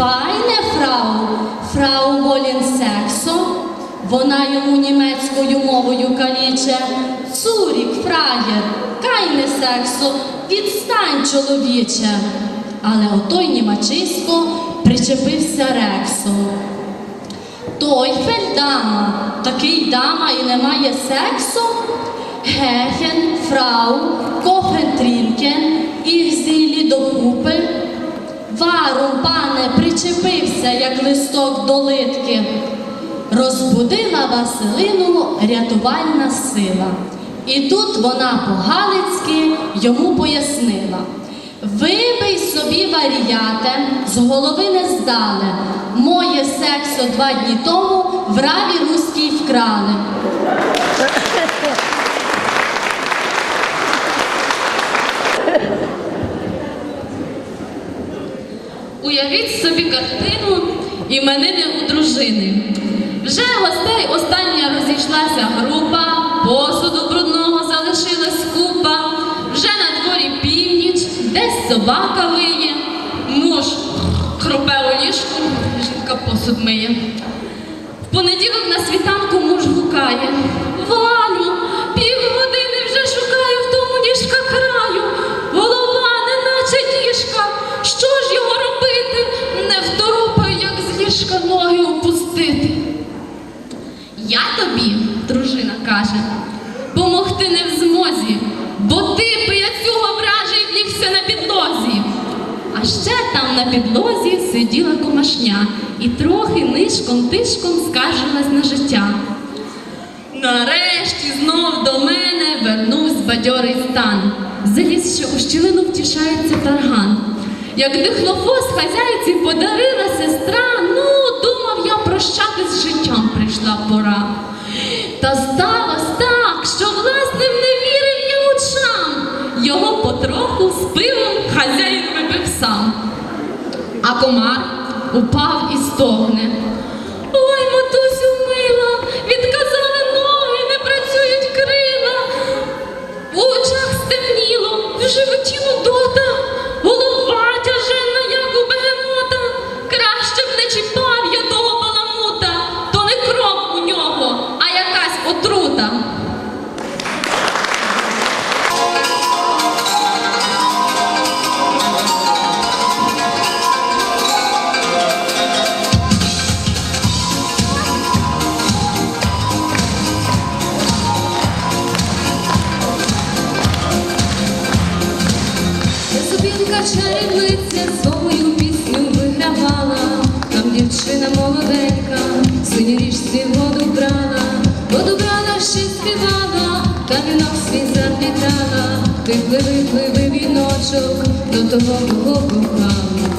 Файне фрау, фрау волін сексо. Вона йому німецькою мовою каліче. Цурік, фраєр, кайне сексо, відстань, чоловіче. Але отой німачисько причепився рексом. Той фельдама, такий дама і немає сексу. Гефен, фрау, кофен трінкен, їх зілі докупи. Варум, пане, причепився, як листок до литки. Розбудила Василину рятувальна сила. І тут вона по-галицьки йому пояснила. Вибий собі варіяте, з голови не здали. Моє сексо два дні тому в раві руській вкрали. Уявіть собі картину іменини у дружини. Вже гостей остання розійшлася група, посуду брудного залишилась купа, вже на дворі північ, десь собака виє, муж хрупе у ліжку, жінка посуд миє. В понеділок на світанку муж гукає. Підлозі. А ще там на підлозі сиділа комашня і трохи нишком тишком скаржилась на життя. Нарешті знов до мене вернувся бадьорий стан. Заліз, що у щілину втішається тарган. Як дихлофос хазяйці подарила сестра, ну, думав я прощати з життям прийшла пора. Та сталося так, А комар упав і стогне. Та вінок свій заплітала, ти пливи, пливи віночок, до того кого кохала.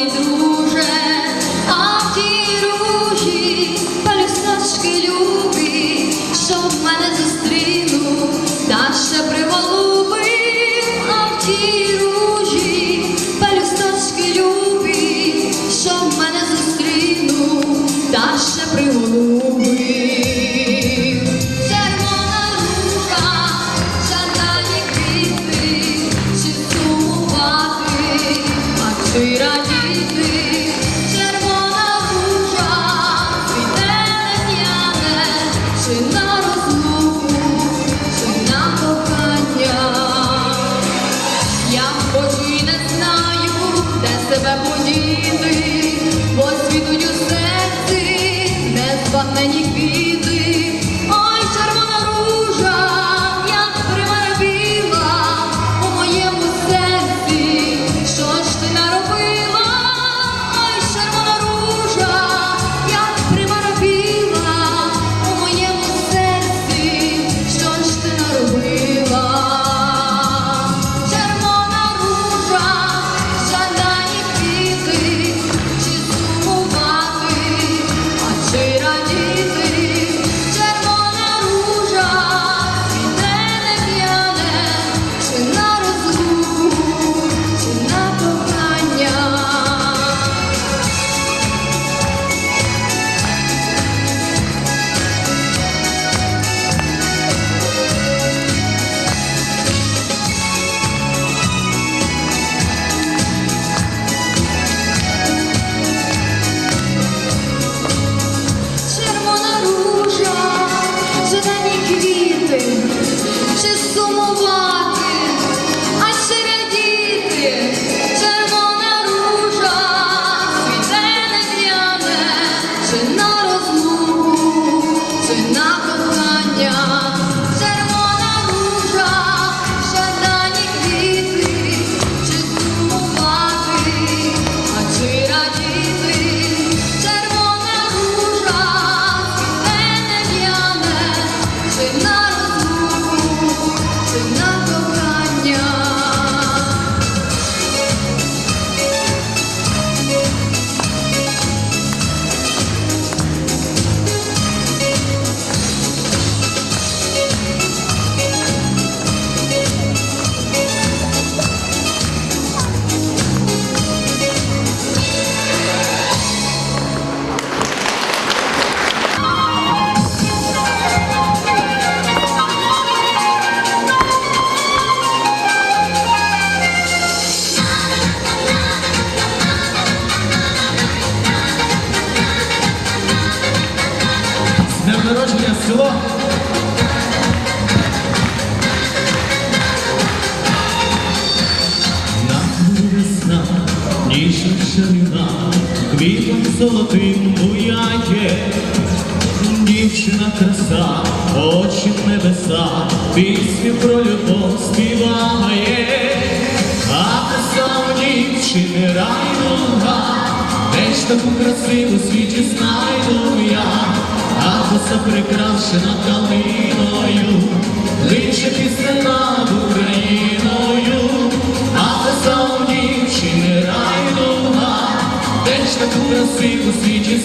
Ой, друже, а в ті ружі палюсочки люби, що в мене зустріну, та ще а ті ружі палюсочки люби, що в мене зустріну, та ще приголубив. Tira Дівчина, квітом золотим буяє, дівчина краса, очі небеса, пісню про любов співає, а краса у дівчини райдуга, де ж таку красиву світі знайду я, а краса прикрашена та. усі у світі.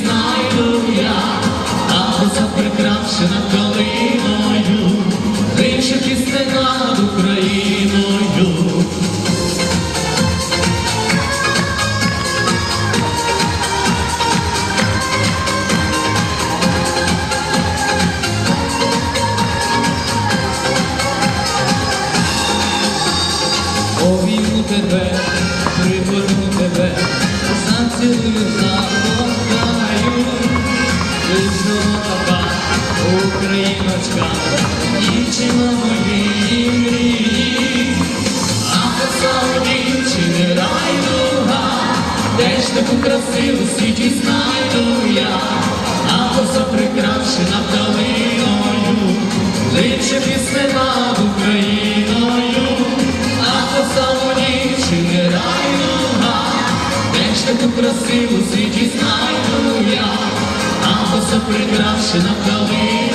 Танцюю загоркаю, весну така україночка, дівчина моїй мрії, а писав дівчини де ж таку красиву світі знайду а поза прикрашена вдалиною. прибрався на калину.